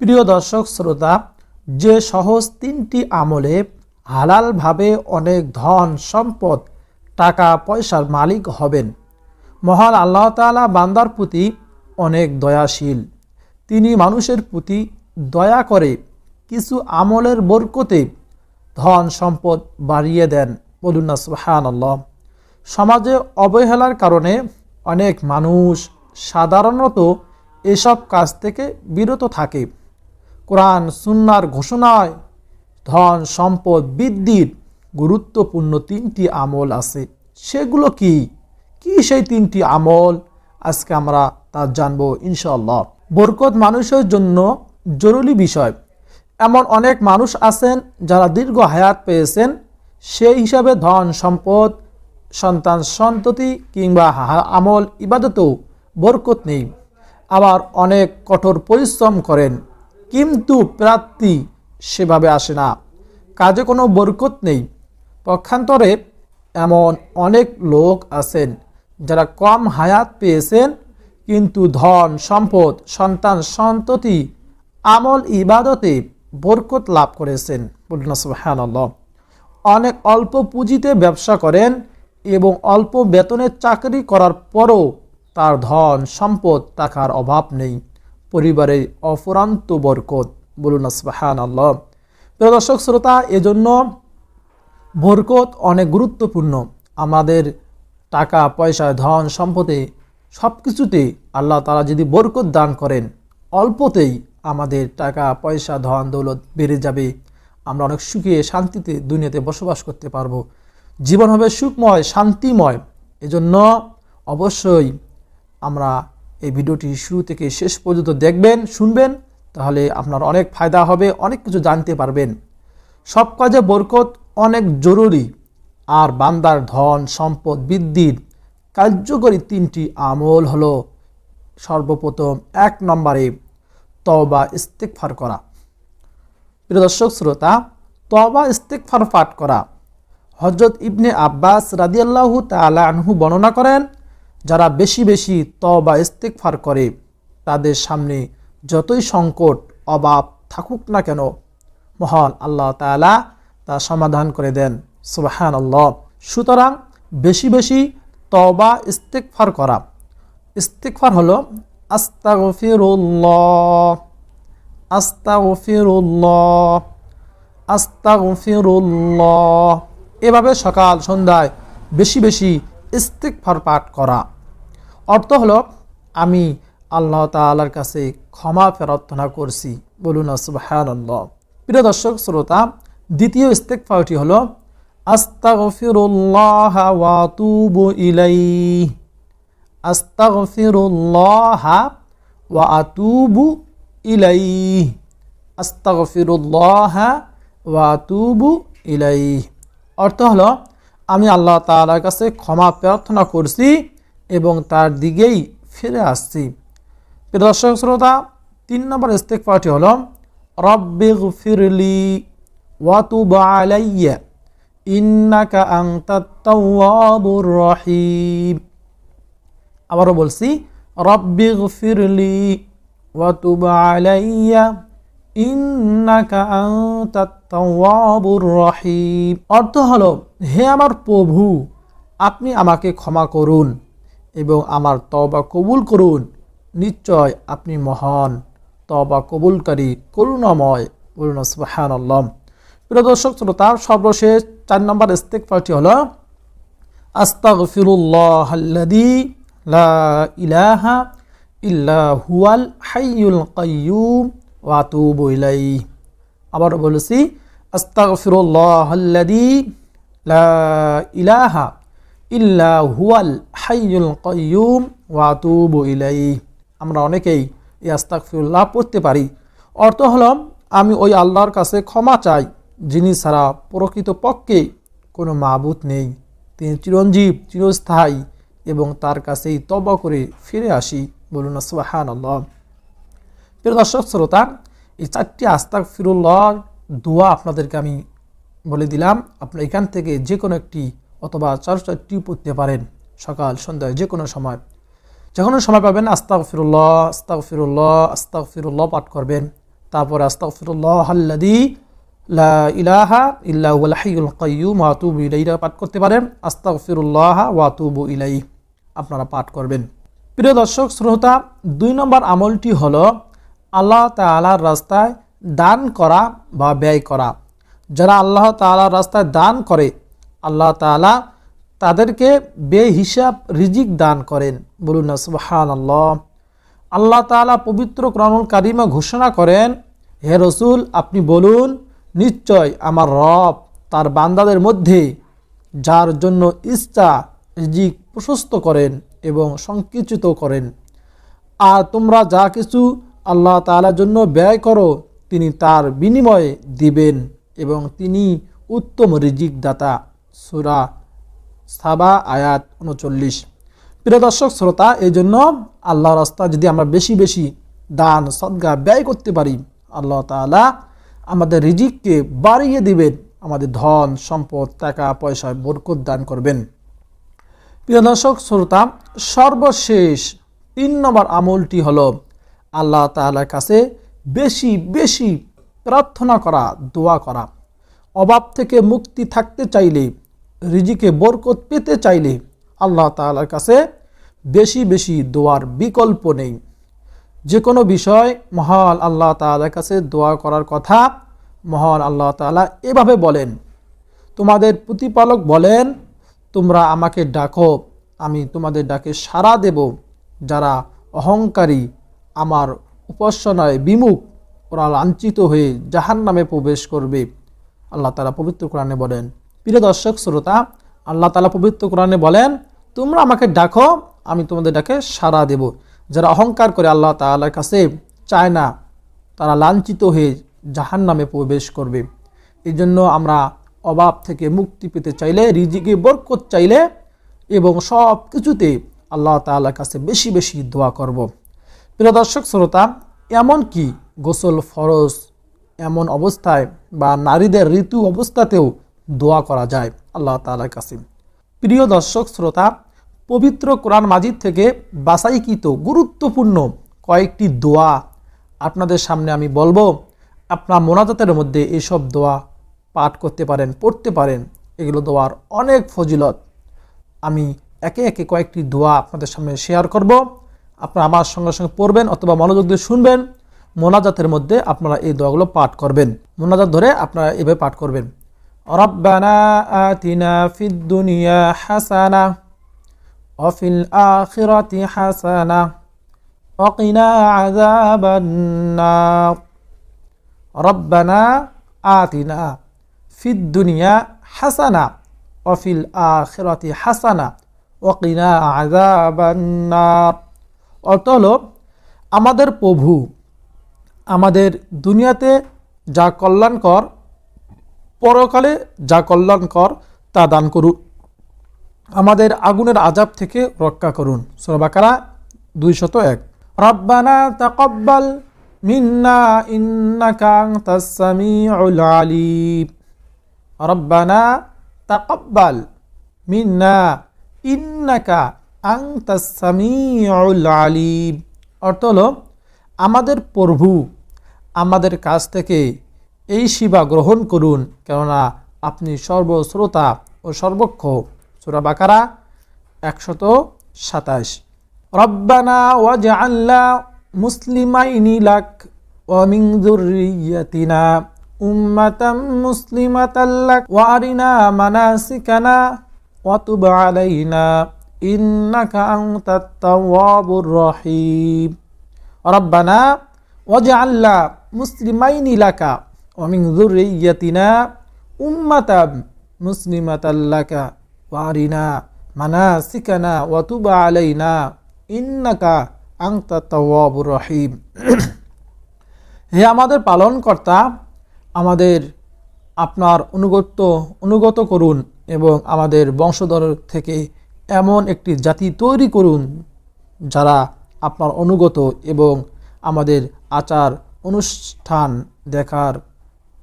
প্রিয় দর্শক, শ্রোতা, যে সহজ তিনটি আমলে হালালভাবে অনেক ধন, সম্পদ, টাকা, পয়সার মালিক হবেন, মহান আল্লাহ তাআলা বান্দার প্রতি অনেক দয়াশীল। তিনি মানুষের প্রতি দয়া করে কিছু আমলের বরকতে ধন, সম্পদ বাড়িয়ে দেন। বলুন না সুহান সমাজে অবহেলার কারণে অনেক মানুষ সাধারণত এসব কাজ থেকে বিরত থাকে। কোরআন, সুন্নার ঘোষণায় ধন, সম্পদ, বৃদ্ধির গুরুত্বপূর্ণ তিনটি আমল আছে। সেগুলো কি? কি সেই তিনটি আমল? আজকে আমরা তা জানব ইনশাল্লাহ বরকত মানুষের জন্য জরুরি বিষয়। এমন অনেক মানুষ আছেন যারা দীর্ঘ হায়াত পেয়েছেন, সেই হিসাবে ধন, সম্পদ, সন্তান, সন্ততি কিংবা আমল, ইবাদতেও বরকত নেই। আবার অনেক কঠোর পরিশ্রম করেন। কিন্তু প্রাপ্তি সেভাবে আসে না। কাজে কোনো বরকত নেই। পক্ষান্তরে এমন অনেক লোক আছেন যারা কম হায়াত পেয়েছেন, কিন্তু ধন, সম্পদ, সন্তান, সন্ততি, আমল, ইবাদতে বরকত লাভ করেছেন বলুন অনেক অল্প পুঁজিতে ব্যবসা করেন এবং অল্প বেতনের চাকরি করার পরও তার ধন, সম্পদ, টাকার অভাব নেই। পরিবারের অফুরান্ত বরকত। বলুন সুবাহান আল্লাহ প্রিয় দর্শক, শ্রোতা, এজন্য বরকত অনেক গুরুত্বপূর্ণ। আমাদের টাকা, পয়সা, ধন, সম্পদে সব কিছুতে আল্লাহ তারা যদি বরকত দান করেন, অল্পতেই আমাদের টাকা, পয়সা, ধন, দৌলত বেড়ে যাবে। আমরা অনেক সুখে, শান্তিতে দুনিয়াতে বসবাস করতে পারব। জীবন হবে সুখময়, শান্তিময়। এজন্য অবশ্যই আমরা এই ভিডিওটি শুরু থেকে শেষ পর্যন্ত দেখবেন, শুনবেন, তাহলে আপনার অনেক ফায়দা হবে, অনেক কিছু জানতে পারবেন। সব কাজে বরকত অনেক জরুরি। আর বান্দার ধন, সম্পদ, বৃদ্ধির কার্যকরী তিনটি আমল হলো সর্বপ্রথম এক নম্বরে তবা ইস্তেকফার করা। প্রিয় দর্শক, শ্রোতা তবা ইস্তেকফার পাঠ করা। হজরত ইবনে আব্বাস রাদিয়াল্লাহু তাআলা আনহু বর্ণনা করেন যারা বেশি বেশি তবা ইস্তেকফার করে, তাদের সামনে যতই সংকট অভাব থাকুক না কেন, মহান আল্লাহ তাআলা তা সমাধান করে দেন। সুবাহান আল্লাহ সুতরাং বেশি বেশি ত তবা ইস্তেকফার করা। ইস্তেকফার হলো আস্তাগফিরুল্লাহ আস্তাগফিরুল্লাহ আস্তাগফিরুল্লাহ। এভাবে সকাল সন্ধ্যায় বেশি বেশি ইস্তিকফার পাঠ করা। অর্থ হলো, আমি আল্লাহ তাআলার কাছে ক্ষমা প্রার্থনা করছি। বলুন সুবহানাল্লাহ। প্রিয় দর্শক, শ্রোতা, দ্বিতীয় ইস্তেকফারটি হলো, আস্তাগফিরুল্লাহ ওয়া আতুবু ইলাইহি। আস্তাগফিরুল্লাহ ওয়া আতুবু ইলাইহি। আস্তাগফিরুল্লাহ ওয়া আতুবু ইলাইহি। অর্থ হলো, আমি আল্লাহ তাআলার কাছে ক্ষমা প্রার্থনা করছি এবং তার দিকেই ফিরে আসছি। দর্শক, শ্রোতা, তিন নম্বর ইস্তেকফারটি হলো রব্বিগফিরলি ওয়া তুব আলাইয়া, ইন্নাকা আনতাত তাওয়াবুর রহিম। আবারও বলছি, রব্বি গফিরলি ওয়াতুব আলাইয়া, ইন্নাকা আনতাত তাওয়াবুর রহিম। অর্থ হলো, হে আমার প্রভু, আপনি আমাকে ক্ষমা করুন। এবং আমার তবা কবুল করুন। নিশ্চয় আপনি মহান তবা কবুলকারী, করুণাময়, বলুন সুবাহান আল্লাহ প্রিয় দর্শক শ্রোতা সর্বশেষ চার নম্বর ইস্তেকফারটি হলো, আস্তাগফিরুল্লাহ আল্লাযী লা ইলাহা ইল্লা হুয়াল হাইয়ুল কাইয়ুম ওয়া আতুবু ইলাইহি। আবার বলেছি, আস্তাগফিরুল্লাহ আল্লাযী লা ইলাহা ইল্লা হুয়াল আমরা অনেকেই এই আস্তাগফিরুল্লাহ পড়তে পারি। অর্থ হলো, আমি ওই আল্লাহর কাছে ক্ষমা চাই, যিনি ছাড়া প্রকৃত পক্ষে কোনো মাবুত নেই। তিনি চিরঞ্জীব, চিরস্থায়ী এবং তার কাছেই তবা করে ফিরে আসি। বলুন সুবাহান আল্লাহ প্রিয় দর্শক, শ্রোতা, এই চারটি আস্তাক ফিরুল্লাহ দোয়া আপনাদেরকে আমি বলে দিলাম। আপনার এখান থেকে যে কোনো একটি অথবা চার চারটি পড়তে পারেন। সকাল, সন্ধ্যায় যে কোনো সময়। যে কোনো সময় পাবেন আস্তাক ফিরুল্লাহ আস্তাক ফিরুল্লাহ আস্তাক ফিরুল্লাহ পাঠ করবেন। তারপরে আস্তাগফিরুল্লাহ আল্লাযী লা ইলাহা ইল্লা হুয়াল হাইয়ুল কাইয়্যুম ওয়া আতুবু পাঠ করতে পারেন। আস্তাগফিরুল্লাহ ওয়া আতুবু ইলাইহি। আপনারা পাঠ করবেন। প্রিয় দর্শক, শ্রোতা, দুই নম্বর আমলটি হলো আল্লাহ তাআলার রাস্তায় দান করা বা ব্যয় করা। যারা আল্লাহ তাআলার রাস্তায় দান করে, আল্লাহ তাআলা তাদেরকে বেহিসাব রিজিক দান করেন। বলুন না সুবহান আল্লাহ আল্লাহ তাআলা পবিত্র ক্রমুল কারিমা ঘোষণা করেন, হে রসুল, আপনি বলুন, নিশ্চয় আমার রব তার বান্দাদের মধ্যে যার জন্য ইচ্ছা, রিজিক প্রশস্ত করেন এবং সংকুচিত করেন। আর তোমরা যা কিছু আল্লাহ তাআলার জন্য ব্যয় করো, তিনি তার বিনিময়ে দিবেন এবং তিনি উত্তম রিজিক দাতা সুরা সাবা আয়াত উনচল্লিশ। প্রিয় দর্শক, শ্রোতা, এই জন্য আল্লাহ রাস্তা যদি আমরা বেশি বেশি দান, সদ্গা ব্যয় করতে পারি, আল্লাহ তাআলা আমাদের রিজিককে বাড়িয়ে দিবেন, আমাদের ধন, সম্পদ, টাকা পয়সায় বরকত দান করবেন। প্রিয় দর্শক, শ্রোতা, সর্বশেষ তিন নম্বর আমলটি হলো আল্লাহ তাআলার কাছে বেশি বেশি প্রার্থনা করা, দোয়া করা। অভাব থেকে মুক্তি থাকতে চাইলে রিজিকে বরকত পেতে চাইলে আল্লাহ তাআলার কাছে বেশি বেশি দোয়ার বিকল্প নেই। যে কোনো বিষয় মহান আল্লাহ তাআলার কাছে দোয়া করার কথা মহান আল্লাহ তাআলা এভাবে বলেন। তোমাদের প্রতিপালক বলেন, তোমরা আমাকে ডাকো, আমি তোমাদের ডাকে সাড়া দেব। যারা অহংকারী, আমার উপাসনায় বিমুখ, ওরা লাঞ্ছিত হয়ে জাহান নামে প্রবেশ করবে। আল্লাহ তালা পবিত্র কোরআনে বলেন প্রিয় দর্শক, শ্রোতা, আল্লাহ তালা পবিত্র কোরআনে বলেন, তোমরা আমাকে ডাকো, আমি তোমাদের ডাকে সাড়া দেব যারা অহংকার করে আল্লাহ তাআলার কাছে চায় না, তারা লাঞ্ছিত হয়ে জাহান নামে প্রবেশ করবে এই জন্য আমরা অভাব থেকে মুক্তি পেতে চাইলে, রিজিকে বরকত চাইলে এবং সব কিছুতে আল্লাহ তাআলার কাছে বেশি বেশি দোয়া করব। প্রিয় দর্শক, শ্রোতা, এমন কি গোসল ফরজ এমন অবস্থায় বা নারীদের ঋতু অবস্থাতেও দোয়া করা যায় আল্লাহ তাআলার কাছে। প্রিয় দর্শক, শ্রোতা, পবিত্র কোরআন মাজিদ থেকে বাসাইকৃত গুরুত্বপূর্ণ কয়েকটি দোয়া আপনাদের সামনে আমি বলব। আপনার মোনাজাতের মধ্যে এসব দোয়া পাঠ করতে পারেন, পড়তে পারেন। এগুলো দোয়ার অনেক ফজিলত। আমি একে একে কয়েকটি দোয়া আপনাদের সামনে শেয়ার করব। আপনারা আমার সঙ্গে সঙ্গে পড়বেন অথবা মনোযোগ দিয়ে শুনবেন। মোনাজাতের মধ্যে আপনারা এই দোয়াগুলো পাঠ করবেন। মোনাজাত ধরে আপনারা এভাবে পাঠ করবেন। রব্বানা আতিনা ফিদ দুনিয়া হাসানা وفي الآخرة حسنة وقنا عذاب النار ربنا آتنا في الدنيا حسنة وفي الآخرة حسنة وقنا عذاب النار অর্থ হলো আমাদের প্রভু আমাদের দুনিয়াতে যা কল্যাণকর পরকালে যা কল্যাণকর তা দান করুন। আমাদের আগুনের আজাব থেকে রক্ষা করুন। সুরবাকারা দুইশত এক। রব্বানা তাকব্বাল মিন্না ইন্নাকা আনতাস সামিউল আলিম। রব্বানা তাকব্বাল মিন্না ইন্নাকা আনতাস সামিউল আলিম। অর্থ হলো, আমাদের প্রভু আমাদের কাছ থেকে এই শিবা গ্রহণ করুন, কেননা আপনি সর্বশ্রোতা ও সর্বক্ষ। সুরা বাকারা একশত সাতাশ। রব্বানা ওয়াজআল্লা মুসলিমাইনি লাক ওয়া মিন যুররিয়াতিনা উম্মাতাম মুসলিমাতাল লাক ওয়া আরিনা মানাসিকানা ওয়া তুব আলাইনা ইন্নাকা রহিম। রব্বানা ওয়াজআল্লা মুসলিমাইনি লাকা ওয়া মিন যুররিয়াতিনা উম্মাতাম মুসলিমাতাল লাকা ওয়ারিনা মানাসিকানা ওয়াতুবা আলাইনা ইন্নাকা আংতা তাওয়াবুর রহিম। হে আমাদের পালনকর্তা, আমাদের আপনার অনুগত অনুগত করুন এবং আমাদের বংশধর থেকে এমন একটি জাতি তৈরি করুন যারা আপনার অনুগত এবং আমাদের আচার অনুষ্ঠান দেখার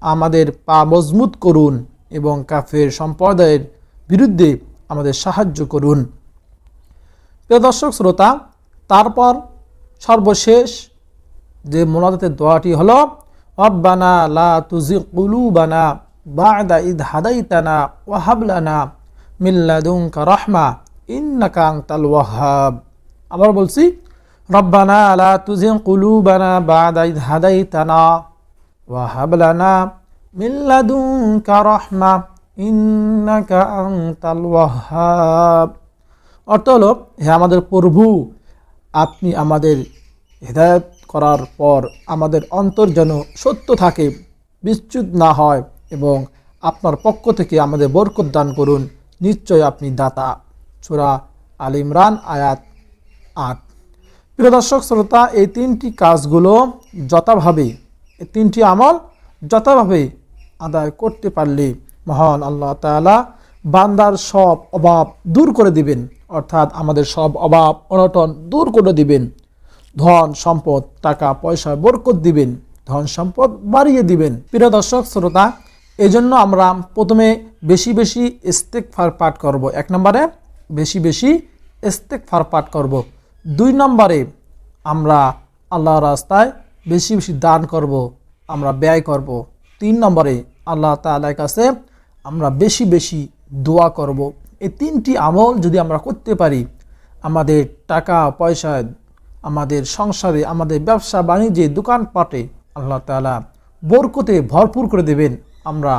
আমাদের পা মজবুত করুন এবং কাফের সম্প্রদায়ের বিরুদ্ধে আমাদের সাহায্য করুন। প্রিয় দর্শক, শ্রোতা, তারপর সর্বশেষ যে মোনাজাতের দোয়াটি হলো, রব্বানা লা তুজি কুলুবানা বাদা ইদ হাদাইতানা ওয়াহাবলানা মিল্লাদুনকা রহমা ইন্নাকা আনতাল ওয়াহাব। আবার বলছি, রব্বানা লা তুজি কুলুবানা বাদা ইদ হাদাইতানা ওয়াহাবলানা মিল্লাদুনকা রহমা ইন্নাকা ওয়াহাব অর্থ হে আমাদের প্রভু, আপনি আমাদের হৃদায়ত করার পর আমাদের অন্তর যেন সত্য থাকে, বিচ্যুত না হয় এবং আপনার পক্ষ থেকে আমাদের বরকত দান করুন। নিশ্চয় আপনি দাতা। সুরা আল ইমরান, আয়াত আট। প্রিয় দর্শক, শ্রোতা, এই তিনটি কাজগুলো যথাভাবে তিনটি আমল যথাভাবে আদায় করতে পারলে মহান আল্লাহ তাআলা বান্দার সব অভাব দূর করে দিবেন। অর্থাৎ আমাদের সব অভাব, অনটন দূর করে দিবেন। ধন, সম্পদ, টাকা, পয়সা, বরকত দিবেন। ধন, সম্পদ বাড়িয়ে দিবেন। প্রিয় দর্শক, শ্রোতা এই জন্য আমরা প্রথমে বেশি বেশি ইস্তেকফার পাঠ করব। এক নম্বরে বেশি বেশি ইস্তেকফার পাঠ করব। দুই নম্বরে আমরা আল্লাহ রাস্তায় বেশি বেশি দান করব, আমরা ব্যয় করব। তিন নম্বরে আল্লাহ তাআলার কাছে আমরা বেশি বেশি দোয়া করব। এই তিনটি আমল যদি আমরা করতে পারি, আমাদের টাকা পয়সা, আমাদের সংসারে, আমাদের ব্যবসা বাণিজ্যে, দোকানপাটে আল্লাহ তাআলা বরকতে ভরপুর করে দেবেন। আমরা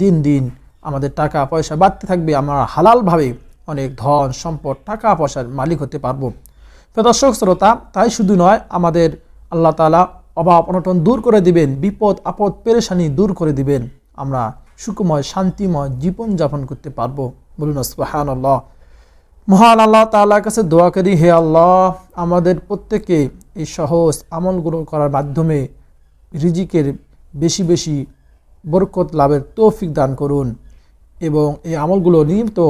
দিন দিন আমাদের টাকা পয়সা বাড়তে থাকবে, আমরা হালালভাবে অনেক ধন, সম্পদ, টাকা পয়সার মালিক হতে পারব। তো দর্শক, শ্রোতা, তাই শুধু নয়, আমাদের আল্লাহ তাআলা অভাব অনটন দূর করে দিবেন, বিপদ, আপদ, পেরেশানি দূর করে দিবেন, আমরা সুখময়, শান্তিময় জীবনযাপন করতে পারব। বলুন সুবাহান আল্লাহ মহান আল্লাহ তাআলার কাছে দোয়া করি, হে আল্লাহ, আমাদের প্রত্যেকে এই সহজ আমলগুলো করার মাধ্যমে রিজিকের বেশি বেশি বরকত লাভের তৌফিক দান করুন এবং এই আমলগুলো নিয়মিত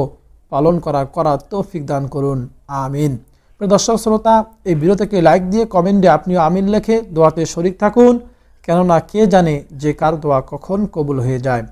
পালন করা করার তৌফিক দান করুন। আমিন। দর্শক, শ্রোতা, এই ভিডিও থেকে লাইক দিয়ে কমেন্টে আপনিও আমিন লেখে দোয়াতে শরিক থাকুন। কেননা কে জানে যে কার দোয়া কখন কবুল হয়ে যায়।